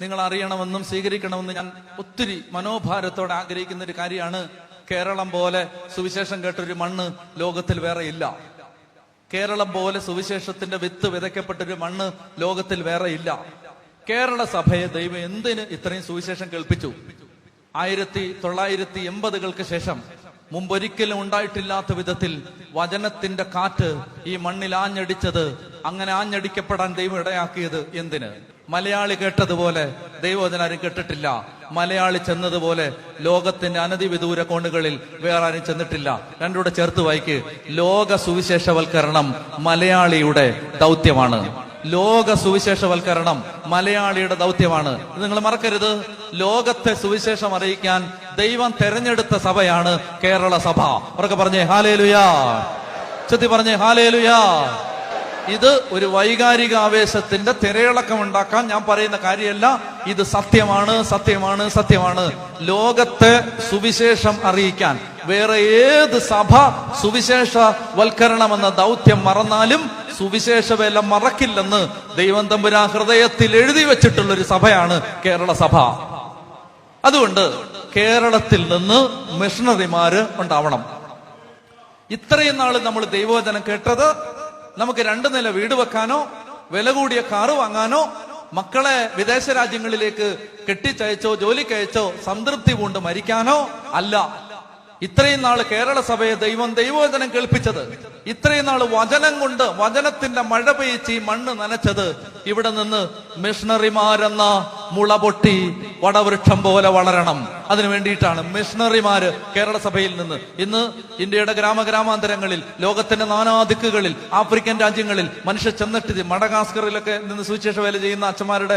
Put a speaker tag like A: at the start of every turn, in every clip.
A: നിങ്ങൾ അറിയണമെന്നും സ്വീകരിക്കണമെന്നും ഞാൻ ഒത്തിരി മനോഭാരത്തോടെ ആഗ്രഹിക്കുന്ന ഒരു കാര്യമാണ്. കേരളം പോലെ സുവിശേഷം കേട്ടൊരു മണ്ണ് ലോകത്തിൽ വേറെ ഇല്ല. കേരളം പോലെ സുവിശേഷത്തിന്റെ വിത്ത് വിതയ്ക്കപ്പെട്ടൊരു മണ്ണ് ലോകത്തിൽ വേറെ ഇല്ല. കേരള സഭയെ ദൈവം എന്തിന് ഇത്രയും സുവിശേഷം കേൾപ്പിച്ചു? ആയിരത്തി തൊള്ളായിരത്തി എൺപതുകൾക്ക് ശേഷം മുമ്പൊരിക്കലും ഉണ്ടായിട്ടില്ലാത്ത വിധത്തിൽ വചനത്തിന്റെ കാറ്റ് ഈ മണ്ണിൽ ആഞ്ഞടിച്ചത് അങ്ങനെ ആഞ്ഞടിക്കപ്പെടാൻ ദൈവം ഇടയാക്കിയത് എന്തിന്? മലയാളി കേട്ടതുപോലെ ദൈവവചന ആരും കേട്ടിട്ടില്ല. മലയാളി ചെന്നതുപോലെ ലോകത്തിന്റെ അനധിവിദൂര കോണുകളിൽ വേറെ ആരും ചെന്നിട്ടില്ല. രണ്ടുകൂടെ ചേർത്ത് വായിക്ക്. ലോക സുവിശേഷവൽക്കരണം മലയാളിയുടെ ദൗത്യമാണ്. ലോക സുവിശേഷവൽക്കരണം മലയാളിയുടെ ദൗത്യമാണ്. ഇത് നിങ്ങൾ മറക്കരുത്. ലോകത്തെ സുവിശേഷം അറിയിക്കാൻ ദൈവം തെരഞ്ഞെടുത്ത സഭയാണ് കേരള സഭ. അവരൊക്കെ പറഞ്ഞേ ഹാലേലുയാ. ചെത്തി പറഞ്ഞേ ഹാലേലുയാ. ഇത് ഒരു വൈകാരിക ആവേശത്തിന്റെ തിരയിളക്കം ഉണ്ടാക്കാൻ ഞാൻ പറയുന്ന കാര്യമല്ല. ഇത് സത്യമാണ് സത്യമാണ് സത്യമാണ്. ലോകത്തെ സുവിശേഷം അറിയിക്കാൻ വേറെ ഏത് സഭ സുവിശേഷ വൽക്കരണം എന്ന ദൗത്യം മറന്നാലും സുവിശേഷ വേല മറക്കില്ലെന്ന് ദൈവം തമ്പുരാ ഹൃദയത്തിൽ എഴുതി വെച്ചിട്ടുള്ള ഒരു സഭയാണ് കേരള സഭ. അതുകൊണ്ട് കേരളത്തിൽ നിന്ന് മിഷണറിമാര് ഉണ്ടാവണം. ഇത്രയും നാൾ നമ്മൾ ദൈവവചനം കേട്ടത് നമുക്ക് രണ്ടു നില വീട് വെക്കാനോ വില കൂടിയ കാറ് വാങ്ങാനോ മക്കളെ വിദേശ രാജ്യങ്ങളിലേക്ക് കെട്ടിച്ചയച്ചോ ജോലിക്കയച്ചോ സംതൃപ്തി കൊണ്ട് മരിക്കാനോ അല്ല. ഇത്രയും നാൾ കേരള സഭയെ ദൈവം ദൈവവചനം കേൾപ്പിച്ചത്. ഇത്രയും നാൾ വചനം കൊണ്ട് വചനത്തിന്റെ മഴ പെയ്ച്ച് ഈ മണ്ണ് നനച്ചത്. ഇവിടെ നിന്ന് മിഷണറിമാരെന്ന മുള പൊട്ടി. വടവൃക്ഷം പോലെ വളരണം. അതിനു വേണ്ടിയിട്ടാണ് മിഷണറിമാര് കേരള സഭയിൽ നിന്ന് ഇന്ന് ഇന്ത്യയുടെ ഗ്രാമഗ്രാമാന്തരങ്ങളിൽ ലോകത്തിന്റെ നാനാദിക്കുകളിൽ ആഫ്രിക്കൻ രാജ്യങ്ങളിൽ മനുഷ്യ ചെന്നിട്ട് മടഗാസ്കറിലൊക്കെ നിന്ന് സുവിശേഷ വേല ചെയ്യുന്ന അച്ഛന്മാരുടെ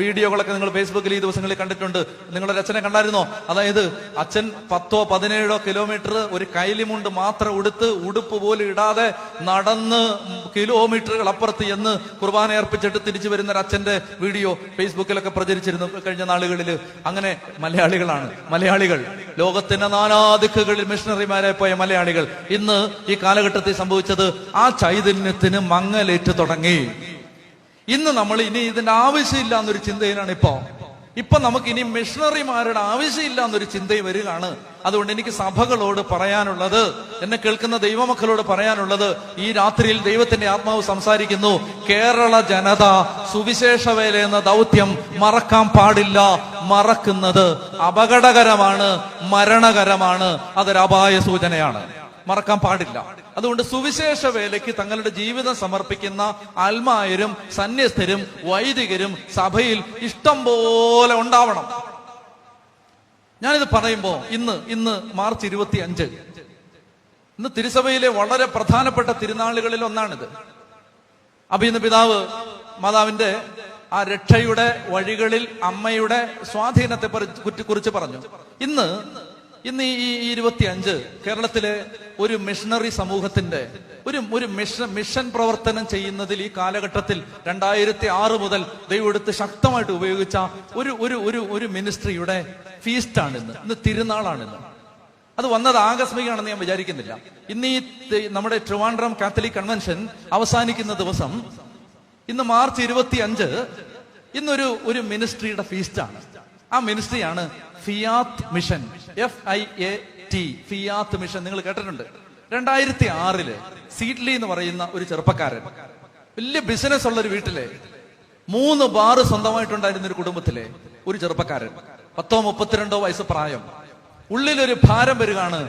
A: വീഡിയോകളൊക്കെ നിങ്ങൾ ഫേസ്ബുക്കിൽ ഈ ദിവസങ്ങളിൽ കണ്ടിട്ടുണ്ട്. നിങ്ങളുടെ അച്ഛനെ കണ്ടായിരുന്നോ? അതായത് അച്ഛൻ പത്തോ പതിനേഴോ കിലോമീറ്റർ ഒരു കൈലിമുണ്ട് മാത്രം ഉടുത്ത് ഉടുപ്പ് പോലും ഇടാതെ നടന്ന് കിലോമീറ്ററുകൾ അപ്പുറത്ത് എന്ന് കുർബാന അർപ്പിച്ചിട്ട് തിരിച്ചു വരുന്ന ഒരു അച്ഛന്റെ വീഡിയോ ഫേസ്ബുക്കിലൊക്കെ പ്രചരിച്ചിരുന്നു കഴിഞ്ഞ നാളുകളിൽ അങ്ങനെ മലയാളികളാണ്. മലയാളികൾ. ലോകത്തിന്റെ നാനാദിക്കുകളിൽ മിഷണറിമാരെ പോയ മലയാളികൾ. ഇന്ന് ഈ കാലഘട്ടത്തിൽ സംഭവിച്ചത് ആ ചൈതന്യത്തിന് മങ്ങലേറ്റ് തുടങ്ങി. ഇന്ന് നമ്മൾ ഇനി ഇതിന്റെ ആവശ്യമില്ല എന്നൊരു ചിന്തയിലാണ് ഇപ്പോ ഇപ്പൊ നമുക്ക് ഇനി മിഷണറിമാരുടെ ആവശ്യമില്ല എന്നൊരു ചിന്തയും വരികയാണ്. അതുകൊണ്ട് എനിക്ക് സഭകളോട് പറയാനുള്ളത് എന്നെ കേൾക്കുന്ന ദൈവമക്കളോട് പറയാനുള്ളത് ഈ രാത്രിയിൽ ദൈവത്തിന്റെ ആത്മാവ് സംസാരിക്കുന്നു. കേരള ജനത സുവിശേഷ വേല എന്ന ദൗത്യം മറക്കാൻ പാടില്ല. മറക്കുന്നത് അപകടകരമാണ് മരണകരമാണ് അതൊരു സൂചനയാണ്. മറക്കാൻ പാടില്ല. അതുകൊണ്ട് സുവിശേഷ വേലയ്ക്ക് തങ്ങളുടെ ജീവിതം സമർപ്പിക്കുന്ന ആത്മായരും സന്യസ്തരും വൈദികരും സഭയിൽ ഇഷ്ടം പോലെ ഉണ്ടാവണം. ഞാനിത് പറയുമ്പോൾ ഇന്ന് ഇന്ന് മാർച്ച് ഇരുപത്തി അഞ്ച് ഇന്ന് തിരുസഭയിലെ വളരെ പ്രധാനപ്പെട്ട തിരുനാളുകളിൽ ഒന്നാണിത്. അപ്പൊ ഇന്ന് പിതാവ് മാതാവിന്റെ ആ രക്ഷയുടെ വഴികളിൽ അമ്മയുടെ സ്വാധീനത്തെ കുറിച്ച് പറഞ്ഞു. ഇന്ന് ഇന്ന് ഈ ഇരുപത്തി അഞ്ച് കേരളത്തിലെ ഒരു മിഷണറി സമൂഹത്തിന്റെ ഒരു ഒരു മിഷൻ മിഷൻ പ്രവർത്തനം ചെയ്യുന്നതിൽ ഈ കാലഘട്ടത്തിൽ രണ്ടായിരത്തി ആറ് മുതൽ ദൈവം എടുത്ത് ശക്തമായിട്ട് ഉപയോഗിച്ച ഒരു ഒരു ഒരു ഒരു മിനിസ്ട്രിയുടെ ഫീസ്റ്റാണ് ഇന്ന് ഇന്ന് തിരുനാളാണ് ഇന്ന് അത് വന്നത് ആകസ്മികമാണെന്ന് ഞാൻ വിചാരിക്കുന്നില്ല. ഇന്ന് ഈ നമ്മുടെ ട്രിവാൻഡ്രം കാത്തലിക് കൺവെൻഷൻ അവസാനിക്കുന്ന ദിവസം ഇന്ന് മാർച്ച് ഇരുപത്തി അഞ്ച് ഇന്നൊരു ഒരു മിനിസ്ട്രിയുടെ ഫീസ്റ്റാണ് ആ മിനിസ്ട്രിയാണ് Fiat mission F I A T Fiat mission നിങ്ങൾ കേട്ടിട്ടുണ്ട്. രണ്ടായിരത്തി ആറിൽ സീഡ്ലി എന്ന് പറയുന്ന ഒരു ചെറുപ്പക്കാരൻ വലിയ ബിസിനസ് ഉള്ള ഒരു വീട്ടിലെ മൂന്ന് ബാറ് സ്വന്തമായിട്ടുണ്ടായിരുന്ന ഒരു കുടുംബത്തിലെ ഒരു ചെറുപ്പക്കാരൻ പത്തോ മുപ്പത്തിരണ്ടോ വയസ്സ് പ്രായം. ഉള്ളിലൊരു ഭാരം വരികയാണ്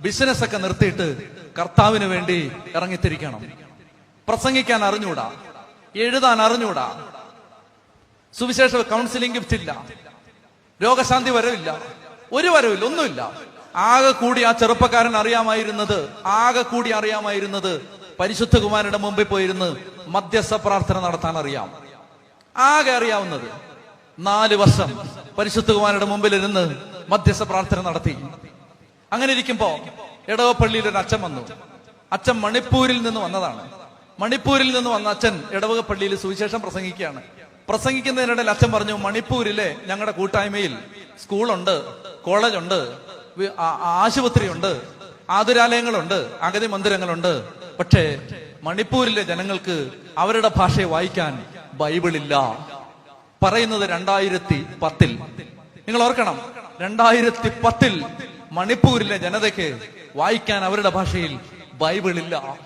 A: ബിസിനസ് ഒക്കെ നിർത്തിയിട്ട് കർത്താവിന് വേണ്ടി ഇറങ്ങിത്തിരിക്കണം. പ്രസംഗിക്കാൻ അറിഞ്ഞൂടാ എഴുതാൻ അറിഞ്ഞൂടാ. സുവിശേഷ കൗൺസിലിംഗ് ഗിഫ്റ്റ് ഇല്ല. രോഗശാന്തി വരവില്ല. ഒരു വരവില്ല ഒന്നുമില്ല. ആകെ കൂടി ആ ചെറുപ്പക്കാരൻ അറിയാമായിരുന്നത് ആകെ കൂടി അറിയാമായിരുന്നത് പരിശുദ്ധ കുമാരന്റെ മുമ്പിൽ പോയിരുന്ന് മധ്യസ്ഥ പ്രാർത്ഥന നടത്താൻ അറിയാം. ആകെ അറിയാവുന്നത് നാല് വർഷം പരിശുദ്ധ കുമാരന്റെ മുമ്പിൽ ഇരുന്ന് മധ്യസ്ഥ പ്രാർത്ഥന നടത്തി. അങ്ങനെ ഇരിക്കുമ്പോ ഇടവപ്പള്ളിയിൽ ഒരു അച്ഛൻ വന്നു. അച്ഛൻ മണിപ്പൂരിൽ നിന്ന് വന്നതാണ്. മണിപ്പൂരിൽ നിന്ന് വന്ന അച്ഛൻ ഇടവക പള്ളിയിൽ സുവിശേഷം പ്രസംഗിക്കുകയാണ്. പ്രസംഗിക്കുന്നതിനിടയിൽ അച്ഛൻ പറഞ്ഞു മണിപ്പൂരിലെ ഞങ്ങളുടെ കൂട്ടായ്മയിൽ സ്കൂളുണ്ട് കോളേജുണ്ട് ആശുപത്രിയുണ്ട് ആതുരാലയങ്ങളുണ്ട് അഗതി മന്ദിരങ്ങളുണ്ട്. പക്ഷേ മണിപ്പൂരിലെ ജനങ്ങൾക്ക് അവരുടെ ഭാഷയെ വായിക്കാൻ ബൈബിളില്ല. പറയുന്നത് രണ്ടായിരത്തി പത്തിൽ. നിങ്ങൾ ഓർക്കണം രണ്ടായിരത്തി പത്തിൽ മണിപ്പൂരിലെ ജനതയ്ക്ക് വായിക്കാൻ അവരുടെ ഭാഷയിൽ ബൈബിളില്ല.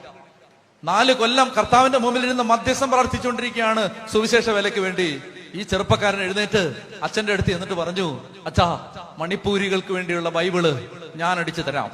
A: നാല് കൊല്ലം കർത്താവിന്റെ മുമ്പിൽ ഇരുന്ന് മധ്യസ്ഥം പ്രാർത്ഥിച്ചുകൊണ്ടിരിക്കുകയാണ്. സുവിശേഷ വിലയ്ക്ക് വേണ്ടി. ഈ ചെറുപ്പക്കാരൻ എഴുന്നേറ്റ് അച്ഛന്റെ അടുത്ത് എന്നിട്ട് പറഞ്ഞു അച്ഛാ മണിപ്പൂരികൾക്ക് വേണ്ടിയുള്ള ബൈബിൾ ഞാൻ അടിച്ചു തരാം.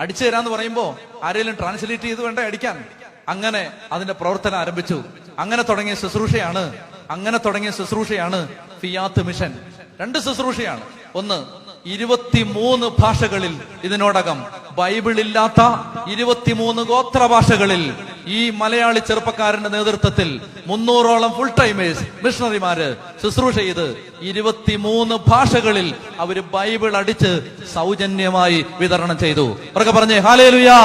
A: അടിച്ചു തരാന്ന് പറയുമ്പോ ആരെങ്കിലും ട്രാൻസ്ലേറ്റ് ചെയ്ത് വേണ്ട അടിക്കാൻ? അങ്ങനെ അതിന്റെ പ്രവർത്തനം ആരംഭിച്ചു. അങ്ങനെ തുടങ്ങിയ ശുശ്രൂഷയാണ് അങ്ങനെ തുടങ്ങിയ ശുശ്രൂഷയാണ് ഫിയാത്ത് മിഷൻ. രണ്ട് ശുശ്രൂഷയാണ്. ഒന്ന് ഇരുപത്തിമൂന്ന് ഭാഷകളിൽ ഇതിനോടകം ബൈബിളില്ലാത്ത ഇരുപത്തിമൂന്ന് ഗോത്ര ഭാഷകളിൽ ഈ മലയാളി ചെറുപ്പക്കാരന്റെ നേതൃത്വത്തിൽ മുന്നൂറോളം ഫുൾ ടൈമേഴ്സ് മിഷണറിമാര് ശുശ്രൂഷ ചെയ്ത് ഇരുപത്തിമൂന്ന് ഭാഷകളിൽ അവർ ബൈബിൾ അടിച്ച് സൗജന്യമായി വിതരണം ചെയ്തു. അവരൊക്കെ പറഞ്ഞേ ഹാലേലുയാ.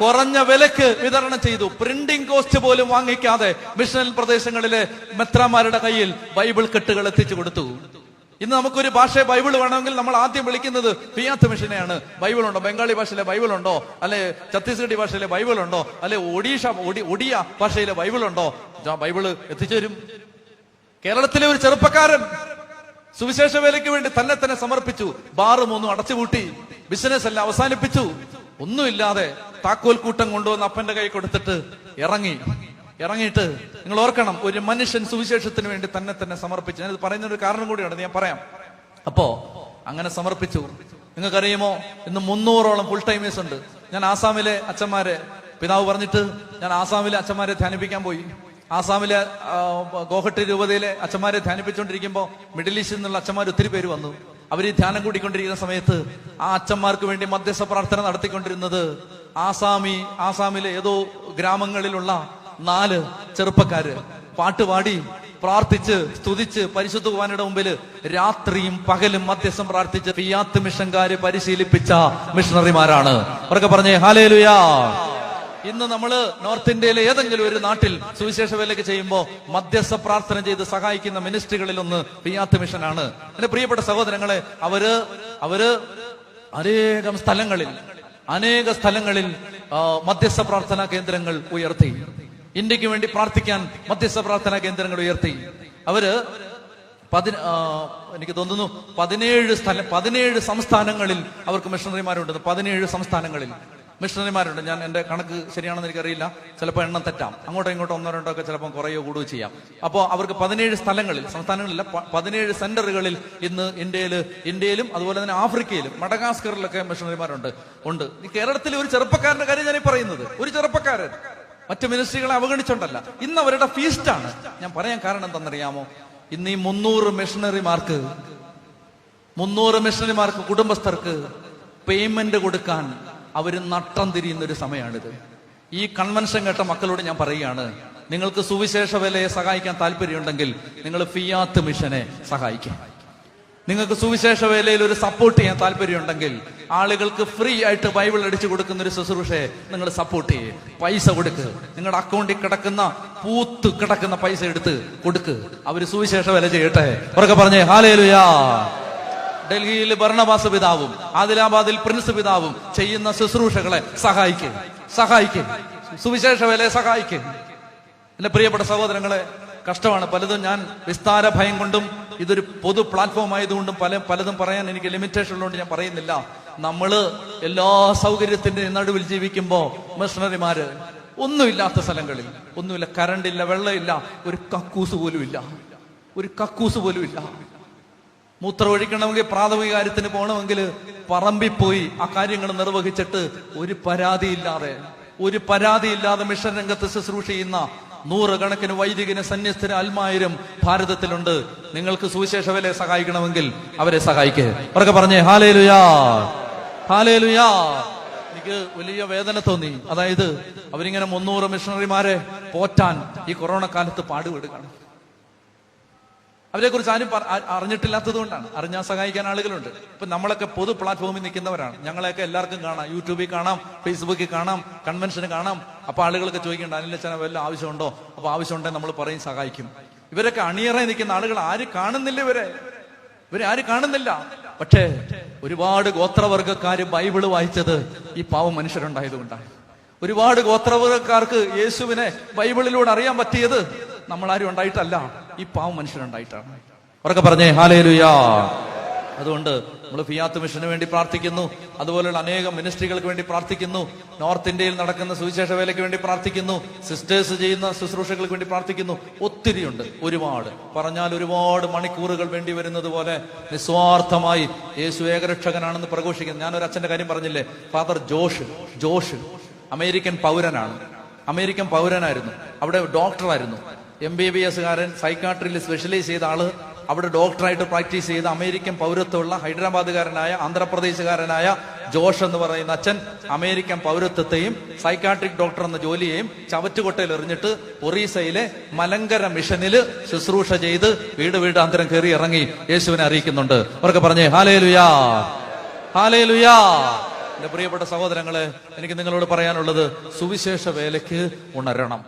A: കുറഞ്ഞ വിലക്ക് വിതരണം ചെയ്തു. പ്രിന്റിംഗ് കോസ്റ്റ് പോലും വാങ്ങിക്കാതെ മിഷണൽ പ്രദേശങ്ങളിലെ മെത്രാമാരുടെ കയ്യിൽ ബൈബിൾ കെട്ടുകൾ എത്തിച്ചു കൊടുത്തു. ഇന്ന് നമുക്കൊരു ഭാഷ ബൈബിൾ വേണമെങ്കിൽ നമ്മൾ ആദ്യം വിളിക്കുന്നത് പിയാത്ത് മിഷനെയാണ്. ബൈബിൾ ഉണ്ടോ ബംഗാളി ഭാഷയിലെ ബൈബിൾ ഉണ്ടോ അല്ലെ ഛത്തീസ്ഗഡി ഭാഷയിലെ ബൈബിൾ ഉണ്ടോ അല്ലെ ഒഡീഷ ഒഡി ഒഡിയ ഭാഷയിലെ ബൈബിൾ ഉണ്ടോ ആ ബൈബിൾ എത്തിച്ചേരും. കേരളത്തിലെ ഒരു ചെറുപ്പക്കാരൻ സുവിശേഷ വേലയ്ക്ക് വേണ്ടി തന്നെ തന്നെ സമർപ്പിച്ചു. ബാറും ഒന്നും അടച്ചുപൂട്ടി. ബിസിനസ് എല്ലാം അവസാനിപ്പിച്ചു. ഒന്നുമില്ലാതെ താക്കോൽ കൂട്ടം കൊണ്ടുവന്ന് അപ്പന്റെ കൈ കൊടുത്തിട്ട് ഇറങ്ങി. ഇറങ്ങിയിട്ട് നിങ്ങൾ ഓർക്കണം ഒരു മനുഷ്യൻ സുവിശേഷത്തിന് വേണ്ടി തന്നെ തന്നെ സമർപ്പിച്ചു. ഞാനിത് പറയുന്ന ഒരു കാരണം കൂടിയാണ് ഞാൻ പറയാം. അപ്പോ അങ്ങനെ സമർപ്പിച്ചു. നിങ്ങൾക്കറിയുമോ ഇന്ന് മുന്നൂറോളം ഫുൾ ടൈമേഴ്സ് ഉണ്ട്. ഞാൻ ആസാമിലെ അച്ഛന്മാരെ പിതാവ് പറഞ്ഞിട്ട് ഞാൻ ആസാമിലെ അച്ഛന്മാരെ ധ്യാനിപ്പിക്കാൻ പോയി. ആസാമിലെ ഗോഹട്ടി രൂപതയിലെ അച്ഛന്മാരെ ധ്യാനിപ്പിച്ചുകൊണ്ടിരിക്കുമ്പോൾ മിഡിൽ ഈസ്റ്റിൽ നിന്നുള്ള അച്ഛന്മാർ ഒത്തിരി പേര് വന്നു. അവർ ഈ ധ്യാനം കൂടിക്കൊണ്ടിരിക്കുന്ന സമയത്ത് ആ അച്ഛന്മാർക്ക് വേണ്ടി മധ്യസ്ഥ പ്രാർത്ഥന നടത്തിക്കൊണ്ടിരുന്നത് ആസാമി ആസാമിലെ ഏതോ ഗ്രാമങ്ങളിലുള്ള നാല് ചെറുപ്പക്കാര്. പാട്ടുപാടി പ്രാർത്ഥിച്ച് സ്തുതിച്ച് പരിശുദ്ധ കുർബാനയുടെ മുമ്പിൽ രാത്രിയും പകലും മധ്യസ്ഥം പ്രാർത്ഥിച്ച് പിയാത്ത് മിഷൻകാര് പരിശീലിപ്പിച്ച മിഷണറിമാരാണ്. അവരൊക്കെ പറഞ്ഞേ ഹാലേലുയാ. ഇന്ന് നമ്മൾ നോർത്ത് ഇന്ത്യയിലെ ഏതെങ്കിലും ഒരു നാട്ടിൽ സുവിശേഷ വേലയ്ക്ക് ചെയ്യുമ്പോൾ മധ്യസ്ഥ പ്രാർത്ഥന ചെയ്ത് സഹായിക്കുന്ന മിനിസ്ട്രികളിൽ ഒന്ന് ഫിയാത്ത് മിഷനാണ്. എന്റെ പ്രിയപ്പെട്ട സഹോദരങ്ങളെ അവർ അവർ അനേകം സ്ഥലങ്ങളിൽ അനേക സ്ഥലങ്ങളിൽ മധ്യസ്ഥ പ്രാർത്ഥനാ കേന്ദ്രങ്ങൾ ഉയർത്തി. ഇന്ത്യയ്ക്ക് വേണ്ടി പ്രാർത്ഥിക്കാൻ മധ്യസ്ഥ പ്രാർത്ഥനാ കേന്ദ്രങ്ങൾ ഉയർത്തി. അവർ പതിന എനിക്ക് തോന്നുന്നു പതിനേഴ് സ്ഥലം പതിനേഴ് സംസ്ഥാനങ്ങളിൽ അവർക്ക് മിഷണറിമാരുണ്ട്. പതിനേഴ് സംസ്ഥാനങ്ങളിൽ മിഷണറിമാരുണ്ട്. ഞാൻ എന്റെ കണക്ക് ശരിയാണെന്ന് എനിക്കറിയില്ല. ചിലപ്പോൾ എണ്ണം തെറ്റാം. അങ്ങോട്ടോ ഇങ്ങോട്ടോ ഒന്നോ രണ്ടോ ഒക്കെ ചിലപ്പോൾ കുറയോ കൂടുകയോ ചെയ്യാം. അപ്പോൾ അവർക്ക് പതിനേഴ് സ്ഥലങ്ങളിൽ സംസ്ഥാനങ്ങളില്ല പതിനേഴ് സെന്ററുകളിൽ ഇന്ന് ഇന്ത്യയിൽ ഇന്ത്യയിലും അതുപോലെ തന്നെ ആഫ്രിക്കയിലും മടഗാസ്കറിലൊക്കെ മിഷണറിമാരുണ്ട്. ഉണ്ട്. ഈ കേരളത്തിലെ ഒരു ചെറുപ്പക്കാരന്റെ കാര്യം ഈ പറയുന്നത്. ഒരു ചെറുപ്പക്കാരൻ. മറ്റു മിനിസ്ട്രികളെ അവഗണിച്ചോണ്ടല്ല. ഇന്ന് അവരുടെ ഫീസ്റ്റാണ് ഞാൻ പറയാൻ കാരണം എന്താണെന്നറിയാമോ? ഇന്ന് ഈ മുന്നൂറ് മിഷണറിമാർക്ക് മുന്നൂറ് മിഷണറിമാർക്ക് കുടുംബസ്ഥർക്ക് പേയ്മെന്റ് കൊടുക്കാൻ അവർ നട്ടം തിരിയുന്ന ഒരു സമയമാണിത്. ഈ കൺവെൻഷൻ കേട്ട മക്കളോട് ഞാൻ പറയുകയാണ് നിങ്ങൾക്ക് സുവിശേഷ വിലയെ സഹായിക്കാൻ താല്പര്യമുണ്ടെങ്കിൽ നിങ്ങൾ ഫിയാത്ത് മിഷനെ സഹായിക്കാം നിങ്ങൾക്ക് സുവിശേഷ വേലയിൽ ഒരു സപ്പോർട്ട് ചെയ്യാൻ താല്പര്യമുണ്ടെങ്കിൽ ആളുകൾക്ക് ഫ്രീ ആയിട്ട് ബൈബിൾ അടിച്ചു കൊടുക്കുന്ന ഒരു ശുശ്രൂഷയെ നിങ്ങൾ സപ്പോർട്ട് ചെയ്യേ. പൈസ കൊടുക്ക്. നിങ്ങളുടെ അക്കൗണ്ടിൽ കിടക്കുന്ന പൂത്ത് കിടക്കുന്ന പൈസ എടുത്ത് കൊടുക്ക്. അവർ സുവിശേഷ വില ചെയ്യട്ടെ. ഉറക്കെ പറഞ്ഞേ ഹാലേലുയാ ഡൽഹിയിൽ ഭരണവാസ പിതാവും ആദിലാബാദിൽ പ്രിൻസ് പിതാവും ചെയ്യുന്ന ശുശ്രൂഷകളെ സഹായിക്കും. സഹായിക്കും. സുവിശേഷ വില സഹായിക്കും. എന്റെ പ്രിയപ്പെട്ട സഹോദരങ്ങളെ കഷ്ടമാണ്. പലതും ഞാൻ വിസ്താര ഭയം കൊണ്ടും ഇതൊരു പൊതു പ്ലാറ്റ്ഫോം ആയതുകൊണ്ടും പല പലതും പറയാൻ എനിക്ക് ലിമിറ്റേഷൻ ഉള്ളതുകൊണ്ട് ഞാൻ പറയുന്നില്ല. നമ്മൾ എല്ലാ സൗകര്യത്തിന്റെ നടുവിൽ ജീവിക്കുമ്പോ മിഷണറിമാര് ഒന്നുമില്ലാത്ത സ്ഥലങ്ങളിൽ ഒന്നുമില്ല കറണ്ടില്ല വെള്ളമില്ല ഒരു കക്കൂസ് പോലും ഇല്ല. ഒരു കക്കൂസ് പോലും ഇല്ല. മൂത്രം ഒഴിക്കണമെങ്കിൽ പ്രാഥമിക കാര്യത്തിന് പോകണമെങ്കിൽ പറമ്പിൽ പോയി ആ കാര്യങ്ങൾ നിർവഹിച്ചിട്ട് ഒരു പരാതിയില്ലാതെ ഒരു പരാതിയില്ലാതെ മിഷൻ രംഗത്ത് ശുശ്രൂഷ ചെയ്യുന്ന നൂറുകണക്കിന് വൈദികന് സന്യസ്തന് അൽമായിരം ഭാരതത്തിലുണ്ട്. നിങ്ങൾക്ക് സുവിശേഷ വിലയെ സഹായിക്കണമെങ്കിൽ അവരെ സഹായിക്കേ. അവരൊക്കെ പറഞ്ഞേ ഹാലേലുയാ. ഹാലേലുയാ. എനിക്ക് വലിയ വേദന തോന്നി. അതായത് അവരിങ്ങനെ മുന്നൂറ് മിഷണറിമാരെ പോറ്റാൻ ഈ കൊറോണ കാലത്ത് പാടുപെടുകയാണ്. അവരെ കുറിച്ച് ആരും അറിഞ്ഞിട്ടില്ലാത്തത് കൊണ്ടാണ്. അറിഞ്ഞാൽ സഹായിക്കാൻ ആളുകളുണ്ട്. ഇപ്പൊ നമ്മളൊക്കെ പൊതു പ്ലാറ്റ്ഫോമിൽ നിൽക്കുന്നവരാണ്. ഞങ്ങളെയൊക്കെ എല്ലാവർക്കും കാണാം. യൂട്യൂബിൽ കാണാം ഫേസ്ബുക്കിൽ കാണാം കൺവെൻഷന് കാണാം. അപ്പൊ ആളുകളൊക്കെ ചോദിക്കേണ്ട അനിലച്ചന വല്ല ആവശ്യമുണ്ടോ? അപ്പൊ ആവശ്യമുണ്ടെങ്കിൽ നമ്മൾ പറയും സഹായിക്കും. ഇവരൊക്കെ അണിയറയിൽ നിൽക്കുന്ന ആളുകൾ ആര് കാണുന്നില്ല ഇവരെ? ഇവരെ ആര് കാണുന്നില്ല. പക്ഷേ ഒരുപാട് ഗോത്രവർഗക്കാര് ബൈബിൾ വായിച്ചത് ഈ പാവം മനുഷ്യരുണ്ടായതുകൊണ്ടാണ്. ഒരുപാട് ഗോത്രവർഗക്കാർക്ക് യേശുവിനെ ബൈബിളിലൂടെ അറിയാൻ പറ്റിയത് നമ്മളാരും ഉണ്ടായിട്ടല്ല ഈ പാവം മനുഷ്യരുണ്ടായിട്ടാണ്. അവരൊക്കെ പറഞ്ഞേ ഹാലേലുയാ. അതുകൊണ്ട് നമ്മൾ ഫിയാത്ത് മിഷന് വേണ്ടി പ്രാർത്ഥിക്കുന്നു. അതുപോലെയുള്ള അനേകം മിനിസ്ട്രികൾക്ക് വേണ്ടി പ്രാർത്ഥിക്കുന്നു. നോർത്ത് ഇന്ത്യയിൽ നടക്കുന്ന സുവിശേഷ വേലയ്ക്ക് വേണ്ടി പ്രാർത്ഥിക്കുന്നു. സിസ്റ്റേഴ്സ് ചെയ്യുന്ന ശുശ്രൂഷകൾക്ക് വേണ്ടി പ്രാർത്ഥിക്കുന്നു. ഒത്തിരിയുണ്ട്. ഒരുപാട്. പറഞ്ഞാൽ ഒരുപാട് മണിക്കൂറുകൾ വേണ്ടി വരുന്നത് പോലെ നിസ്വാർത്ഥമായി യേശു ഏകരക്ഷകനാണെന്ന് പ്രഘോഷിക്കുന്നു. ഞാനൊരു അച്ഛന്റെ കാര്യം പറഞ്ഞില്ലേ? ഫാദർ ജോഷ് ജോഷ് അമേരിക്കൻ പൗരനാണ്. അമേരിക്കൻ പൗരനായിരുന്നു. അവിടെ ഡോക്ടറായിരുന്നു. എം ബി ബി എസ്കാരൻ സൈക്കാട്രിയിൽ സ്പെഷ്യലൈസ് ചെയ്ത ആൾ അവിടെ ഡോക്ടറായിട്ട് പ്രാക്ടീസ് ചെയ്ത അമേരിക്കൻ പൗരത്വമുള്ള ഹൈദരാബാദുകാരനായ ആന്ധ്രാപ്രദേശുകാരനായ ജോഷ് എന്ന് പറയുന്ന അച്ഛൻ അമേരിക്കൻ പൗരത്വത്തെയും സൈക്കാട്രിക് ഡോക്ടർ എന്ന ജോലിയെയും ചവറ്റുകൊട്ടയിൽ എറിഞ്ഞിട്ട് ഒറീസയിലെ മലങ്കര മിഷനിൽ ശുശ്രൂഷ ചെയ്ത് വീട് വീടാന്തരം കയറി ഇറങ്ങി യേശുവിനെ അറിയിക്കുന്നുണ്ട്. അവർക്ക് പറഞ്ഞേ ഹാലേ ലുയാ ഹാലേ ലുയാ എന്റെ പ്രിയപ്പെട്ട സഹോദരങ്ങളെ എനിക്ക് നിങ്ങളോട് പറയാനുള്ളത് സുവിശേഷ വേലയ്ക്ക് ഉണരണം.